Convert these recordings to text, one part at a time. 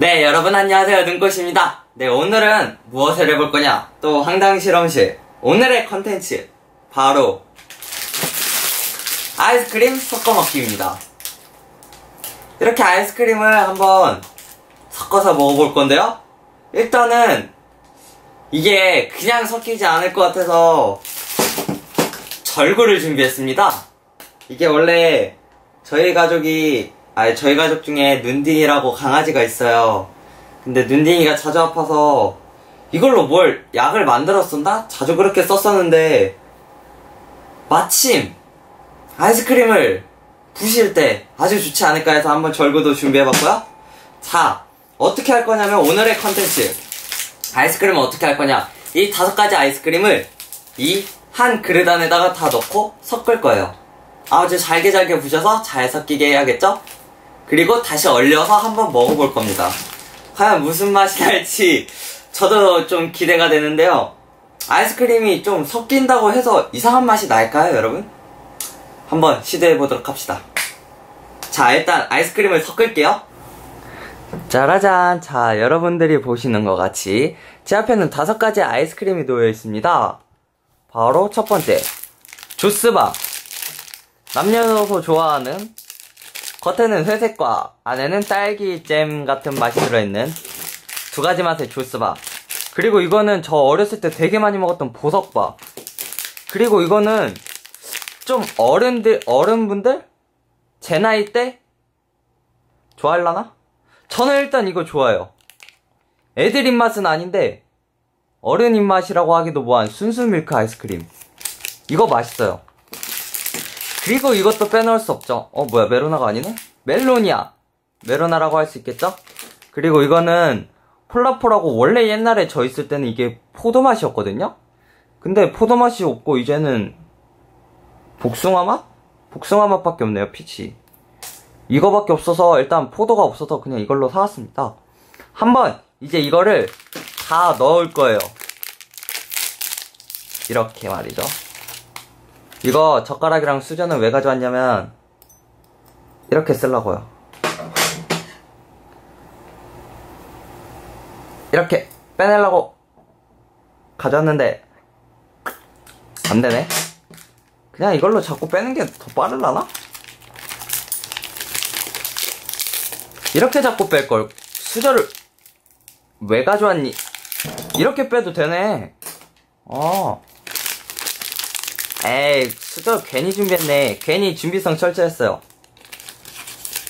네, 여러분 안녕하세요. 눈꽃입니다. 네, 오늘은 무엇을 해볼 거냐? 또 황당 실험실. 오늘의 컨텐츠. 바로 아이스크림 섞어 먹기입니다. 이렇게 아이스크림을 한번 섞어서 먹어볼 건데요. 일단은 이게 그냥 섞이지 않을 것 같아서 절구를 준비했습니다. 이게 원래 저희 가족이 아니 저희 가족 중에 눈딩이라고 강아지가 있어요. 근데 눈딩이가 자주 아파서 이걸로 뭘 약을 만들어 쓴다? 자주 그렇게 썼었는데 마침 아이스크림을 부실 때 아주 좋지 않을까 해서 한번 절구도 준비해봤고요. 자, 어떻게 할 거냐면 오늘의 컨텐츠. 아이스크림을 어떻게 할 거냐. 이 다섯 가지 아이스크림을 이 한 그릇 안에다가 다 넣고 섞을 거예요. 아주 잘게 잘게 부셔서 잘 섞이게 해야겠죠? 그리고 다시 얼려서 한번 먹어볼 겁니다. 과연 무슨 맛이 날지 저도 좀 기대가 되는데요. 아이스크림이 좀 섞인다고 해서 이상한 맛이 날까요, 여러분? 한번 시도해 보도록 합시다. 자, 일단 아이스크림을 섞을게요. 짜라잔. 자, 여러분들이 보시는 것 같이 제 앞에는 다섯 가지 아이스크림이 놓여 있습니다. 바로 첫 번째. 주스바. 남녀노소 좋아하는 겉에는 회색과 안에는 딸기 잼 같은 맛이 들어있는 두 가지 맛의 주스바. 그리고 이거는 저 어렸을 때 되게 많이 먹었던 보석바. 그리고 이거는 좀 어른들, 어른분들? 제 나이 때? 좋아할라나? 저는 일단 이거 좋아요. 애들 입맛은 아닌데, 어른 입맛이라고 하기도 뭐한 순수 밀크 아이스크림. 이거 맛있어요. 그리고 이것도 빼놓을 수 없죠. 어, 뭐야, 메로나가 아니네? 멜로니아. 메로나라고 할 수 있겠죠? 그리고 이거는 폴라포라고 원래 옛날에 저 있을 때는 이게 포도 맛이었거든요? 근데 포도 맛이 없고 이제는 복숭아 맛? 복숭아 맛밖에 없네요, 피치. 이거밖에 없어서 일단 포도가 없어서 그냥 이걸로 사왔습니다. 한번 이제 이거를 다 넣을 거예요. 이렇게 말이죠. 이거 젓가락이랑 수저는 왜 가져왔냐면 이렇게 쓰려고요. 이렇게 빼내려고 가져왔는데 안 되네. 그냥 이걸로 자꾸 빼는 게 더 빠르려나? 이렇게 자꾸 뺄 걸 수저를 왜 가져왔니? 이렇게 빼도 되네. 어. 에이, 수저 괜히 준비했네. 괜히 준비성 철저했어요.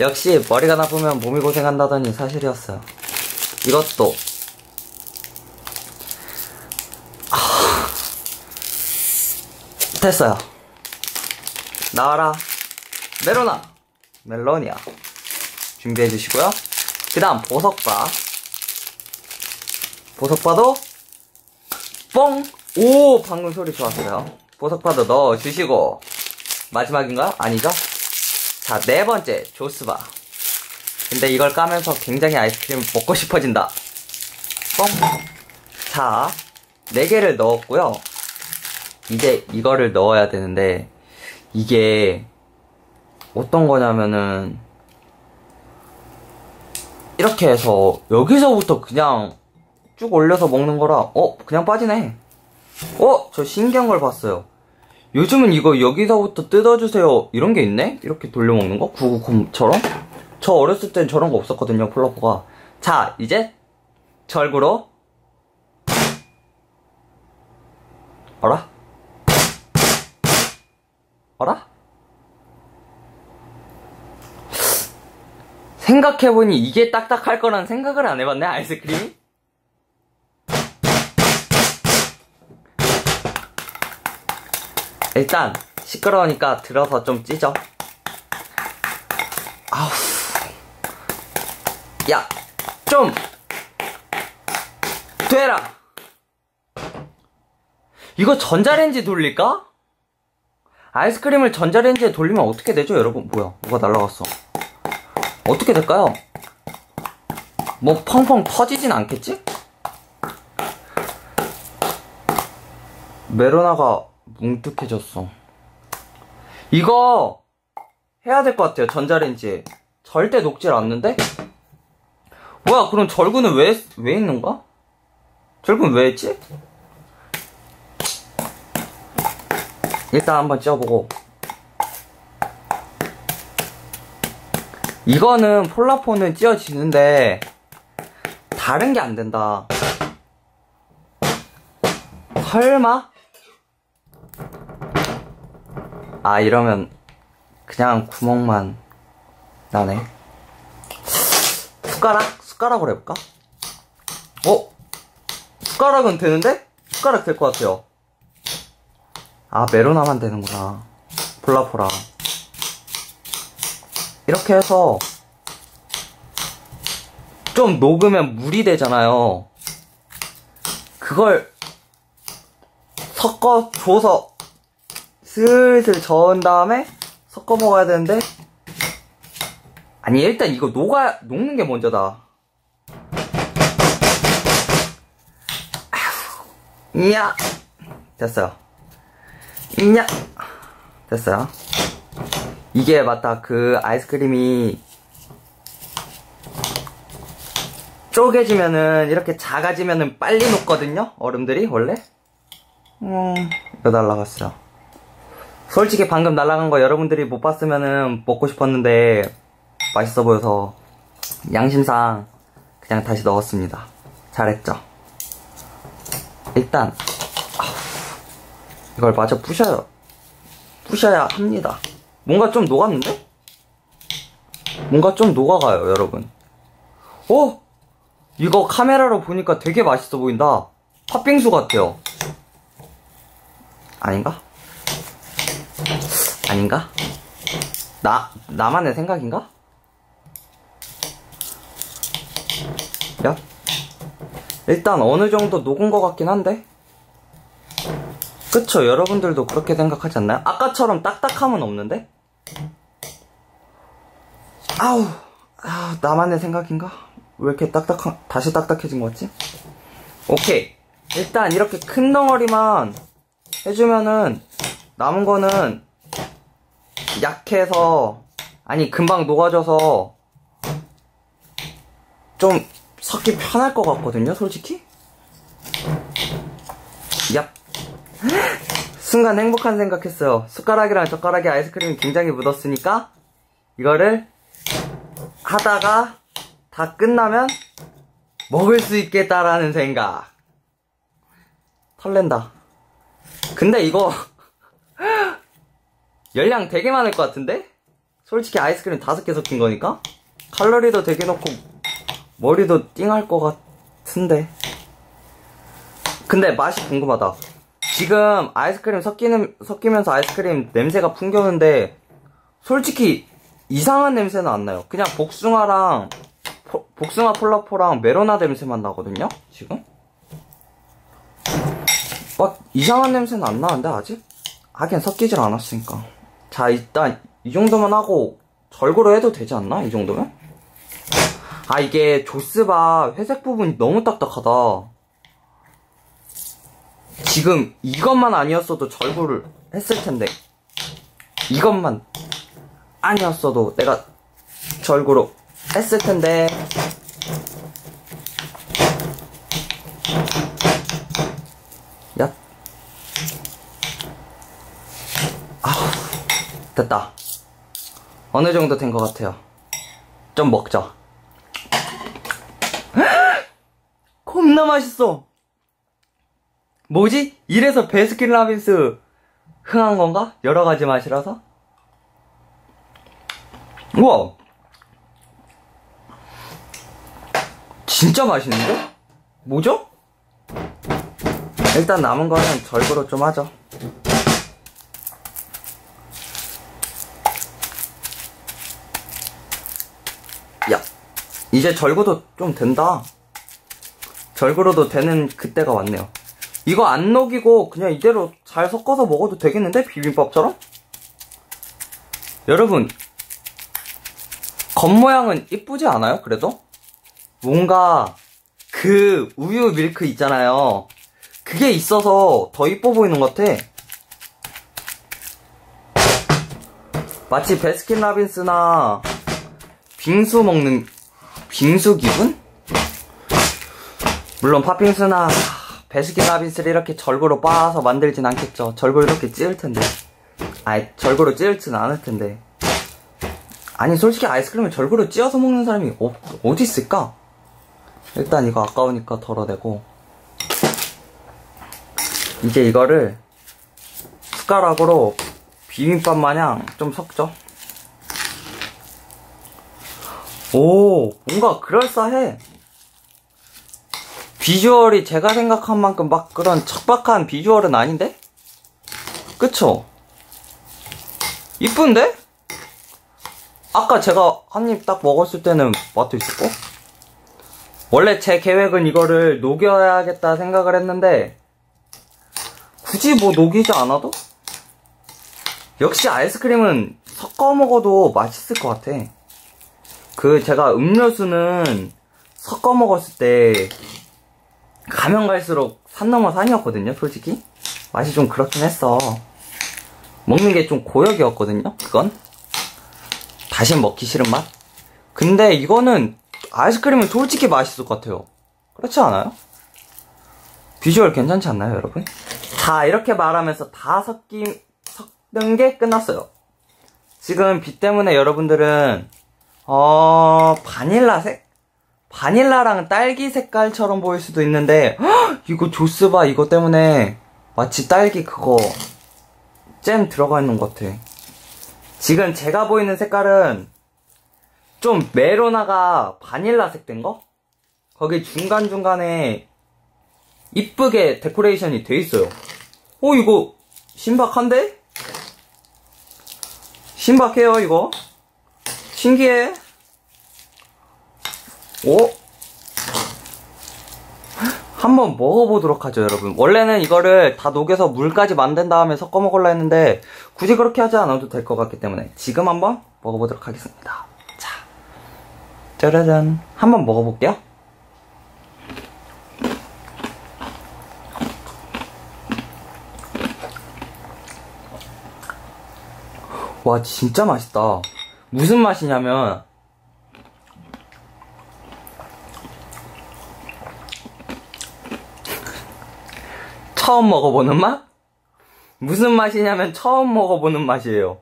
역시 머리가 나쁘면 몸이 고생한다더니 사실이었어요. 이것도. 아... 됐어요. 나와라. 메로나. 멜로니아. 준비해 주시고요. 그 다음 보석바. 보석바도 뽕! 오! 방금 소리 좋았어요. 보석바도 넣어주시고 마지막인가요? 아니죠? 자, 네 번째 조스바. 근데 이걸 까면서 굉장히 아이스크림 먹고 싶어진다. 뽕! 자, 네 개를 넣었고요. 이제 이거를 넣어야 되는데 이게 어떤 거냐면은 이렇게 해서 여기서부터 그냥 쭉 올려서 먹는 거라 어 그냥 빠지네 어? 저 신기한 걸 봤어요. 요즘은 이거 여기서부터 뜯어주세요. 이런 게 있네? 이렇게 돌려 먹는 거? 구구콤처럼? 저 어렸을 땐 저런 거 없었거든요 폴라포가. 자 이제 절구로. 어라? 어라? 생각해보니 이게 딱딱할 거란 생각을 안 해봤네, 아이스크림이? 일단, 시끄러우니까 들어서 좀 찢어. 아우. 야, 좀! 되라! 이거 전자레인지 돌릴까? 아이스크림을 전자레인지에 돌리면 어떻게 되죠, 여러분? 뭐야, 뭐가 날라갔어. 어떻게 될까요? 뭐 펑펑 터지진 않겠지? 메로나가 뭉툭해졌어. 이거 해야 될 것 같아요. 전자레인지에. 절대 녹질 않는데? 뭐야, 그럼 절구는 왜, 왜 있는 거야? 절구는 왜 했지? 일단 한번 찌어보고. 이거는 폴라폰은 찌어지는데, 다른 게 안 된다. 설마? 아, 이러면, 그냥 구멍만 나네. 숟가락? 숟가락으로 해볼까? 어? 숟가락은 되는데? 숟가락 될 것 같아요. 아, 메로나만 되는구나. 폴라포라. 이렇게 해서, 좀 녹으면 물이 되잖아요. 그걸 섞어 줘서 슬슬 저은 다음에 섞어 먹어야 되는데. 아니 일단 이거 녹아 녹는 게 먼저다. 이야. 됐어요. 이야. 됐어요. 이게 맞다. 그 아이스크림이 쪼개지면은 이렇게 작아지면은 빨리 녹거든요? 얼음들이 원래? 음 이거 날라갔어요 솔직히 방금 날라간 거 여러분들이 못 봤으면은 먹고 싶었는데 맛있어 보여서 양심상 그냥 다시 넣었습니다 잘했죠 일단 이걸 마저 부셔요 부셔야 합니다 뭔가 좀 녹았는데? 뭔가 좀 녹아가요 여러분 오! 이거 카메라로 보니까 되게 맛있어 보인다. 팥빙수 같아요. 아닌가? 아닌가? 나, 나만의 생각인가? 야? 일단 어느 정도 녹은 것 같긴 한데? 그쵸, 여러분들도 그렇게 생각하지 않나요? 아까처럼 딱딱함은 없는데? 아우, 아, 나만의 생각인가? 왜 이렇게 딱딱한, 다시 딱딱해진 것 같지? 오케이. 일단 이렇게 큰 덩어리만 해주면은 남은 거는 약해서, 아니, 금방 녹아져서 좀 섞기 편할 것 같거든요, 솔직히? 얍. 순간 행복한 생각했어요. 숟가락이랑 젓가락에 아이스크림이 굉장히 묻었으니까 이거를 하다가 다 끝나면 먹을 수 있겠다라는 생각. 털렌다. 근데 이거 열량 되게 많을 것 같은데? 솔직히 아이스크림 다섯 개 섞인 거니까 칼로리도 되게 넣고 머리도 띵할 것 같은데. 근데 맛이 궁금하다. 지금 아이스크림 섞이는 섞이면서 아이스크림 냄새가 풍겨오는데 솔직히 이상한 냄새는 안 나요. 그냥 복숭아랑 포, 복숭아 폴라포랑 메로나 냄새만 나거든요. 지금. 막 이상한 냄새는 안 나는데 아직? 하긴 섞이질 않았으니까. 자 일단 이 정도만 하고 절구로 해도 되지 않나? 이 정도면? 아 이게 조스바 회색 부분이 너무 딱딱하다. 지금 이것만 아니었어도 절구를 했을 텐데 이것만 아니었어도 내가 절구로 했을 텐데 됐다 어느 정도 된 것 같아요 좀 먹자 겁나 맛있어 뭐지? 이래서 베스킨라빈스 흥한 건가? 여러 가지 맛이라서? 우와! 진짜 맛있는데? 뭐죠? 일단 남은 거는 절구로 좀 하죠. 이제 절구도 좀 된다. 절구로도 되는 그때가 왔네요. 이거 안 녹이고 그냥 이대로 잘 섞어서 먹어도 되겠는데? 비빔밥처럼? 여러분, 겉모양은 이쁘지 않아요? 그래도? 뭔가 그 우유 밀크 있잖아요. 그게 있어서 더 이뻐 보이는 것 같아. 마치 베스킨라빈스나 빙수 먹는 빙수 기분? 물론 팥빙수나 베스킨라빈스를 이렇게 절구로 빻아서 만들진 않겠죠. 절구 이렇게 찌을 텐데. 아이, 절구로 찌을진 않을 텐데. 아니, 솔직히 아이스크림을 절구로 찧어서 먹는 사람이 어, 어디 있을까? 일단 이거 아까우니까 덜어내고. 이제 이거를 숟가락으로 비빔밥 마냥 좀 섞죠. 오, 뭔가 그럴싸해. 비주얼이 제가 생각한 만큼 막 그런 척박한 비주얼은 아닌데? 그쵸? 이쁜데? 아까 제가 한 입 딱 먹었을 때는 맛도 있었고? 원래 제 계획은 이거를 녹여야겠다 생각을 했는데 굳이 뭐 녹이지 않아도? 역시 아이스크림은 섞어 먹어도 맛있을 것 같아. 그 제가 음료수는 섞어 먹었을 때 가면 갈수록 산 넘어 산이었거든요, 솔직히. 맛이 좀 그렇긴 했어. 먹는 게 좀 고역이었거든요, 그건. 다시 먹기 싫은 맛? 근데 이거는 아이스크림은 솔직히 맛있을 것 같아요. 그렇지 않아요? 비주얼 괜찮지 않나요, 여러분? 자, 이렇게 말하면서 다 섞임, 섞는 게 끝났어요. 지금 빛 때문에 여러분들은, 어, 바닐라색? 바닐라랑 딸기 색깔처럼 보일 수도 있는데 헉, 이거 조스바 이거 때문에 마치 딸기 그거 잼 들어가 있는 것 같아. 지금 제가 보이는 색깔은 좀 메로나가 바닐라색 된 거? 거기 중간중간에 이쁘게 데코레이션이 돼 있어요. 어, 이거 신박한데? 신박해요, 이거. 신기해. 오? 한번 먹어보도록 하죠, 여러분. 원래는 이거를 다 녹여서 물까지 만든 다음에 섞어 먹으려 했는데, 굳이 그렇게 하지 않아도 될 것 같기 때문에, 지금 한번 먹어보도록 하겠습니다. 자. 짜라잔. 한번 먹어볼게요. 와, 진짜 맛있다. 무슨 맛이냐면, 처음 먹어보는 맛? 무슨 맛이냐면 처음 먹어보는 맛이에요.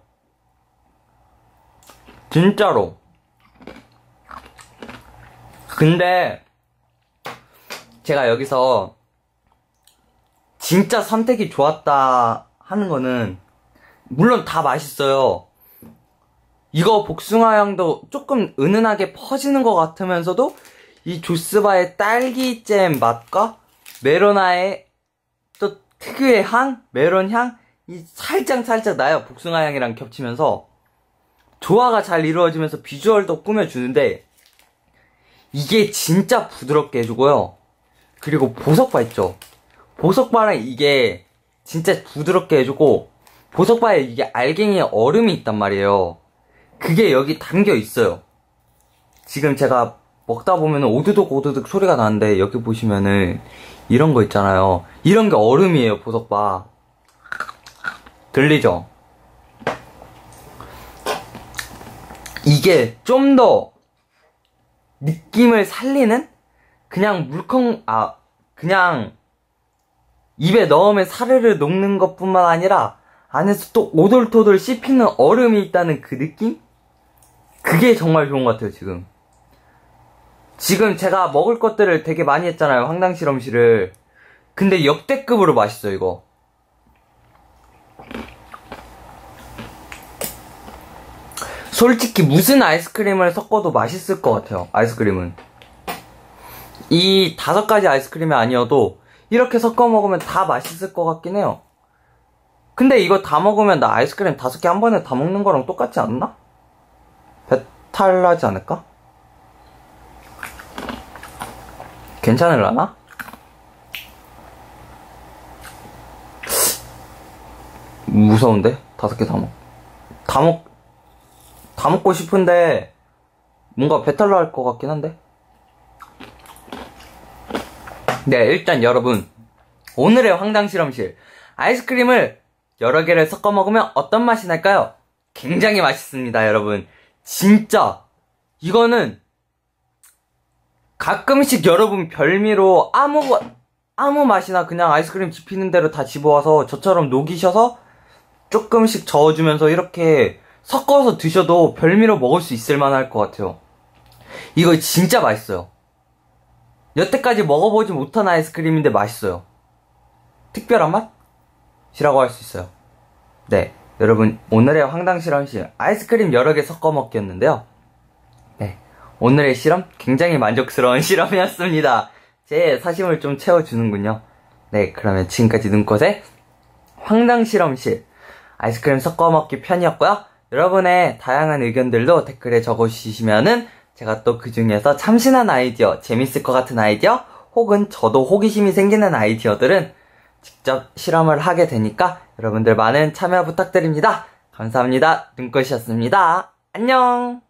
진짜로. 근데 제가 여기서 진짜 선택이 좋았다 하는 거는 물론 다 맛있어요. 이거 복숭아 향도 조금 은은하게 퍼지는 것 같으면서도 이 조스바의 딸기잼 맛과 메로나의 또 특유의 향, 메론 향, 이 살짝 살짝 나요. 복숭아 향이랑 겹치면서 조화가 잘 이루어지면서 비주얼도 꾸며주는데 이게 진짜 부드럽게 해주고요. 그리고 보석바 있죠. 보석바랑 이게 진짜 부드럽게 해주고 보석바에 이게 알갱이에 얼음이 있단 말이에요. 그게 여기 담겨 있어요. 지금 제가 먹다 보면 오드득 오드득 소리가 나는데 여기 보시면은 이런 거 있잖아요. 이런 게 얼음이에요, 보석바. 들리죠? 이게 좀 더 느낌을 살리는? 그냥 물컹, 아, 그냥 입에 넣으면 사르르 녹는 것 뿐만 아니라 안에서 또 오돌토돌 씹히는 얼음이 있다는 그 느낌? 그게 정말 좋은 것 같아요, 지금. 지금 제가 먹을 것들을 되게 많이 했잖아요. 황당 실험실을. 근데 역대급으로 맛있어, 이거. 솔직히 무슨 아이스크림을 섞어도 맛있을 것 같아요. 아이스크림은. 이 다섯 가지 아이스크림이 아니어도 이렇게 섞어 먹으면 다 맛있을 것 같긴 해요. 근데 이거 다 먹으면 나 아이스크림 다섯 개 한 번에 다 먹는 거랑 똑같지 않나? 배탈 나지 않을까? 괜찮을라나? 무서운데? 다섯 개 다 먹, 다 먹, 다 먹고 싶은데, 뭔가 배탈 날 것 같긴 한데? 네, 일단 여러분. 오늘의 황당 실험실. 아이스크림을 여러 개를 섞어 먹으면 어떤 맛이 날까요? 굉장히 맛있습니다, 여러분. 진짜. 이거는 가끔씩 여러분 별미로 아무 아무 맛이나 그냥 아이스크림 집히는 대로 다 집어와서 저처럼 녹이셔서 조금씩 저어주면서 이렇게 섞어서 드셔도 별미로 먹을 수 있을 만할 것 같아요. 이거 진짜 맛있어요. 여태까지 먹어보지 못한 아이스크림인데 맛있어요. 특별한 맛 이라고 할 수 있어요. 네, 여러분 오늘의 황당 실험 실 아이스크림 여러 개 섞어 먹기였는데요. 네, 오늘의 실험 굉장히 만족스러운 실험이었습니다. 제 사심을 좀 채워주는군요. 네, 그러면 지금까지 눈꽃의 황당 실험실 아이스크림 섞어 먹기 편이었고요. 여러분의 다양한 의견들도 댓글에 적어주시면은 제가 또 그 중에서 참신한 아이디어, 재밌을 것 같은 아이디어, 혹은 저도 호기심이 생기는 아이디어들은 직접 실험을 하게 되니까 여러분들 많은 참여 부탁드립니다. 감사합니다. 눈꽃이었습니다. 안녕!